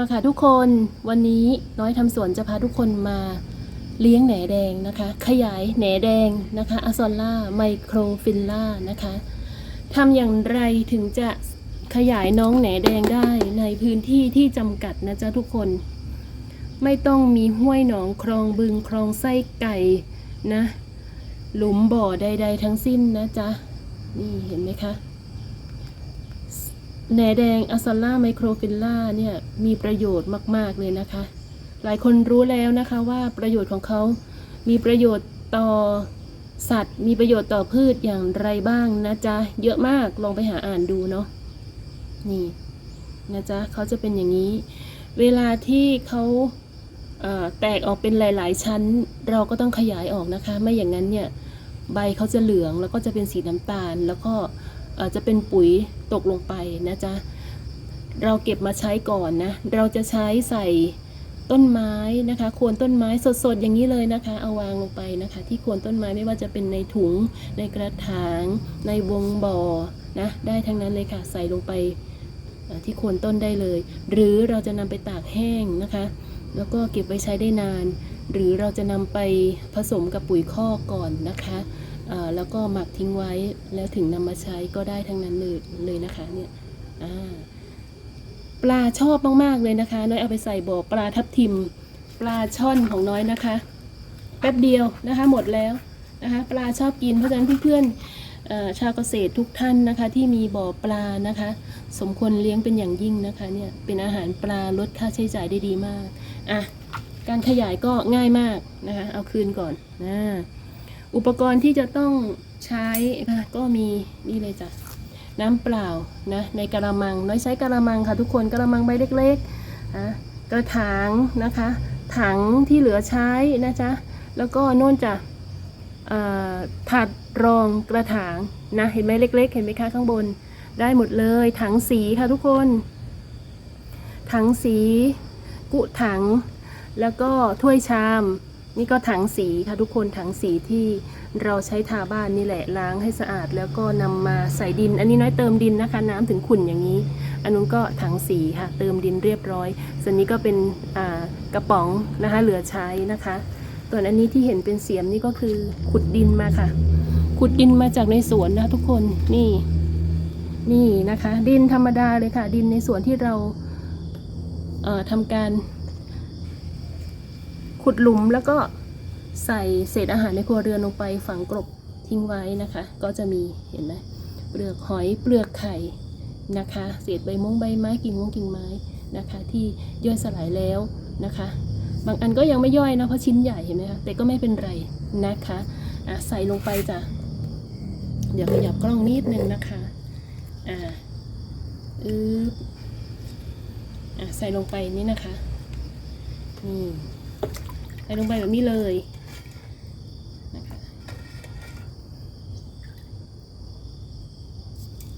มาค่ะทุกคนวันนี้น้อยทำสวนจะพาทุกคนมาเลี้ยงแหนแดงนะคะ ขยายแหนแดงนะคะอ z ซอล่าไมโครฟิลล่านะคะทำอย่างไรถึงจะขยายน้องแหนแดงได้ในพื้นที่ที่จำกัดนะจ๊ะทุกคน ไม่ต้องมีห้วยหนองคลองบึงคลองไส้ไก่นะ หลุมบ่อใด ๆ ทั้งสิ้นนะจ๊ะนี่เห็นไหมคะ แหนแดงอะซอล่าไมโครฟิลล่าเนี่ยมีประโยชน์มาก ๆ เลยนะคะ หลายคนรู้แล้วนะคะว่าประโยชน์ของเขามีประโยชน์ต่อสัตว์ มีประโยชน์ต่อพืชอย่างไรบ้างนะจ๊ะ เยอะมากลองไปหาอ่านดูเนาะนี่นะจ๊ะเขาจะเป็นอย่างนี้ เวลาที่เขาแตกออกเป็นหลาย ๆ ชั้น เราก็ต้องขยายออกนะคะ ไม่อย่างนั้นเนี่ยใบเขาจะเหลืองแล้วก็จะเป็นสีน้ำตาล แล้วก็ จะเป็นปุ๋ยตกลงไปนะจ๊ะเราเก็บมาใช้ก่อนนะ เราจะใช้ใส่ต้นไม้นะคะ โคนต้นไม้สดๆ อย่างนี้เลยนะคะ เอาวางลงไปนะคะ ที่โคนต้นไม้ไม่ว่าจะเป็นในถุง ในกระถาง ในวงบ่อนะ ได้ทั้งนั้นเลยค่ะ ใส่ลงไปที่โคนต้นได้เลย หรือเราจะนำไปตากแห้งนะคะ แล้วก็เก็บไว้ใช้ได้นาน หรือเราจะนำไปผสมกับปุ๋ยคอกก่อนนะคะ แล้วก็หมักทิ้งไว้แล้วถึงนำมาใช้ก็ได้ทั้งนั้นเลยเลยนะคะเนี่ยปลาชอบมากๆเลยนะคะ น้อยเอาไปใส่บ่อปลาทับทิม ปลาช่อนของน้อยนะคะ แป๊บเดียวนะคะหมดแล้วนะคะปลาชอบกินเพราะฉะนั้นเพื่อนๆชาวเกษตรทุกท่านนะคะ ที่มีบ่อปลานะคะ สมควรเลี้ยงเป็นอย่างยิ่งนะคะเนี่ยเป็นอาหารปลาลดค่าใช้จ่ายได้ดีมากอะการขยายก็ง่ายมากนะคะเอาคืนก่อนนะ อุปกรณ์ที่จะต้องใช้นะก็มีนี่เลยจ้ะน้ำเปล่านะในกระมังน้อยใช้กระมังค่ะทุกคนกระมังใบเล็กๆนะกระถางนะคะ ถังที่เหลือใช้นะจ๊ะแล้วก็โน่นจะอ่อถาดรองกระถางนะเห็นไหมเล็ก ๆ เห็นไหมคะข้างบนได้หมดเลย ถังสีค่ะทุกคน ถังสี กุถัง แล้วก็ถ้วยชาม นี่ก็ถังสีค่ะทุกคนถังสีที่เราใช้ทาบ้านนี่แหละล้างให้สะอาด แล้วก็นำมาใส่ดิน อันนี้น้อยเติมดินนะคะ น้ำถึงขุ่นอย่างนี้ อันนู้นก็ถังสีค่ะ เติมดินเรียบร้อย ส่วนนี้ก็เป็นกระป๋องนะคะ เหลือใช้นะคะส่วนอันนี้ที่เห็นเป็นเสียมนี่ก็คือขุดดินมาค่ะ ขุดดินมาจากในสวนนะทุกคนนี่ นี่นะคะ ดินธรรมดาเลยค่ะ ดินในสวนที่เราเอ่อทำการ ขุดหลุมแล้วก็ใส่เศษอาหารในครัวเรือนลงไปฝังกลบทิ้งไว้นะคะ ก็จะมีเห็นไหมเปลือกหอยเปลือกไข่นะคะ เศษใบมงใบไม้กิ่งมงกิ่งไม้นะคะ ที่ย่อยสลายแล้วนะคะ บางอันก็ยังไม่ย่อยนะเพราะชิ้นใหญ่เห็นไหมคะแต่ก็ไม่เป็นไรนะคะอะใส่ลงไปจ้ะเดี๋ยวขยับกล้องนิดนึงนะคะอ่าอืออะใส่ลงไปนี่นะคะนี่ ส่ลงไปแบบนี้เลยนะคะ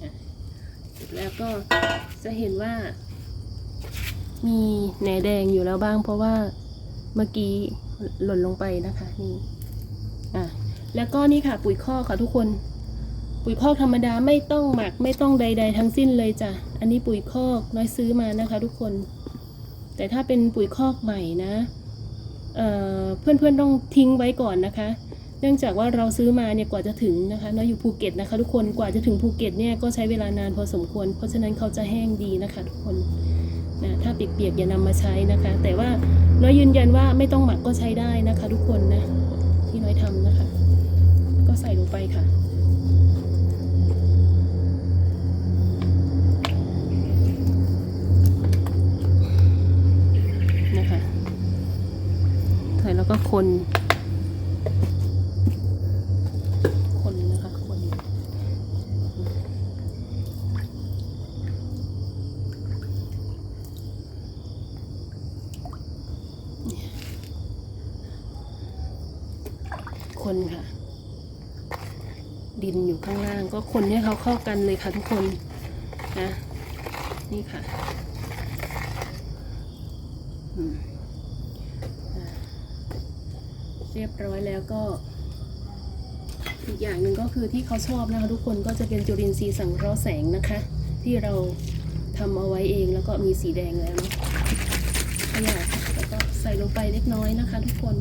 อะเสร็จแล้วก็จะเห็นว่า มีแหนแดงอยู่แล้วบ้าง เพราะว่าเมื่อกี้หล่นลงไปนะคะนี่อะแล้วก็นี่ค่ะปุ๋ยคอกค่ะทุกคน ปุ๋ยคอกธรรมดาไม่ต้องหมักไม่ต้องใด ๆ ทั้งสิ้นเลยจ้ะอันนี้ปุ๋ยคอกน้อยซื้อมานะคะ ทุกคน แต่ถ้าเป็นปุ๋ยคอกใหม่นะ เอ่อเพื่อนๆต้องทิ้งไว้ก่อนนะคะ เนื่องจากว่าเราซื้อมาเนี่ยกว่าจะถึงนะคะเนาอยู่ภูเก็ตนะคะทุกคนกว่าจะถึงภูเก็ตเนี่ยก็ใช้เวลานานพอสมควร เพราะฉะนั้นเขาจะแห้งดีนะคะทุกคนนะถ้าเปียกๆอย่านำมาใช้นะคะ แต่ว่าน้อยยืนยันว่าไม่ต้องหมักก็ใช้ได้นะคะ ทุกคนนะที่น้อยทำนะคะ ก็ใส่ลงไปค่ะ ใส่แล้วก็คน คนนะคะ คน คนค่ะ ดินอยู่ข้างล่าง ก็คนให้เขาเข้ากันเลยค่ะทุกคนนะ นี่ค่ะ อืม เรียบร้อยแล้วก็อีกอย่างหนึ่งก็คือที่เขาชอบนะคะทุกคนก็จะเป็นจุลินทรีย์สังเคราะห์แสงนะคะ ที่เราทำเอาไว้เองแล้วก็มีสีแดงแล้วเนาะขยะแล้วก็ใส่ลงไปเล็กน้อยนะคะ ทุกคน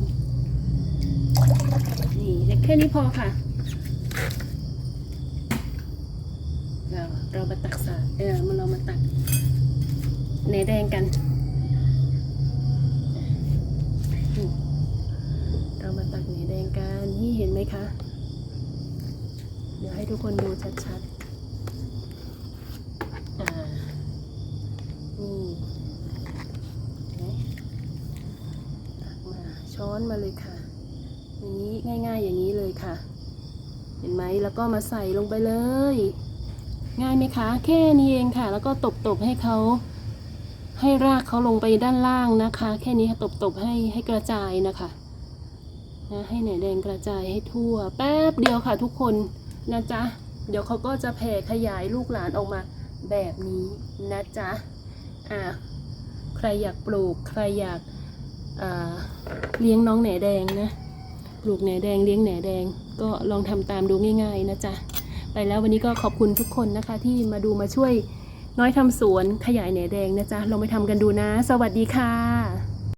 นี่เล็กแค่นี้พอค่ะเราเรามาตักสาเออมาเรามาตักเนแดงกันเรามาตั กันนี่เห็นไหมคะ เดี๋ยวให้ทุกคนดูชัดๆอ่านี่นไหมตักมาช้อนมาเลยค่ะอย่างนี้ง่าย ๆ อย่างนี้เลยค่ะ เห็นไหมแล้วก็มาใส่ลงไปเลย ง่ายไหมคะ แค่นี้เองค่ะ แล้วก็ตบๆให้เขาให้รากเขาลงไปด้านล่างนะคะ แค่นี้ตบๆให้ให้กระจายนะคะ นะให้แหนแดงกระจายให้ทั่ว แป๊บเดียวค่ะทุกคนนะจ๊ะ เดี๋ยวเขาก็จะแผ่ขยายลูกหลานออกมาแบบนี้นะจ๊ะ อ่า ใครอยากปลูก ใครอยากเลี้ยงน้องแหนแดงนะ ปลูกแหนแดงเลี้ยงแหนแดง ก็ลองทำตามดูง่าย ๆ นะจ๊ะ ไปแล้ววันนี้ก็ขอบคุณทุกคนนะคะ ที่มาดูมาช่วยน้อยทำสวนขยายแหนแดงนะจ๊ะ ลองไปทำกันดูนะ สวัสดีค่ะ